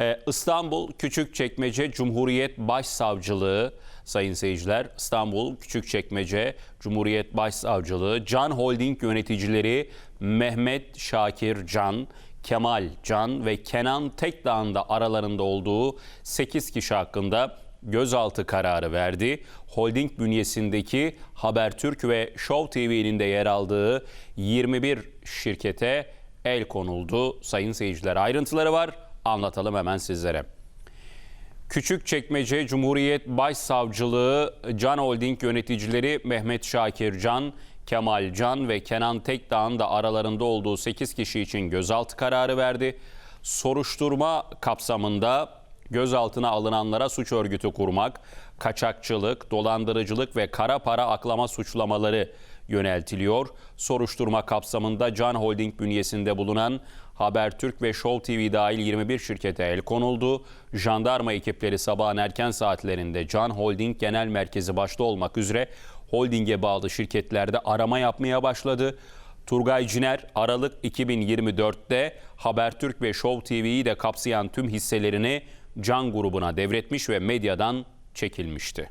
Ee, İstanbul Küçükçekmece Cumhuriyet Başsavcılığı sayın seyirciler İstanbul Küçükçekmece Cumhuriyet Başsavcılığı Can Holding yöneticileri Mehmet Şakir Can, Kemal Can ve Kenan Tekdağ'ın da aralarında olduğu 8 kişi hakkında gözaltı kararı verdi. Holding bünyesindeki Habertürk ve Show TV'nin de yer aldığı 21 şirkete el konuldu. Sayın seyirciler ayrıntıları var anlatalım hemen sizlere. Küçükçekmece Cumhuriyet Başsavcılığı Can Holding yöneticileri Mehmet Şakir Can, Kemal Can ve Kenan Tekdağ'ın da aralarında olduğu 8 kişi için gözaltı kararı verdi. Soruşturma kapsamında gözaltına alınanlara suç örgütü kurmak, kaçakçılık, dolandırıcılık ve kara para aklama suçlamaları yöneltiliyor. Soruşturma kapsamında Can Holding bünyesinde bulunan Habertürk ve Show TV dahil 21 şirkete el konuldu. Jandarma ekipleri sabahın erken saatlerinde Can Holding Genel Merkezi başta olmak üzere holdinge bağlı şirketlerde arama yapmaya başladı. Turgay Ciner Aralık 2024'te Habertürk ve Show TV'yi de kapsayan tüm hisselerini Can grubuna devretmiş ve medyadan çekilmişti.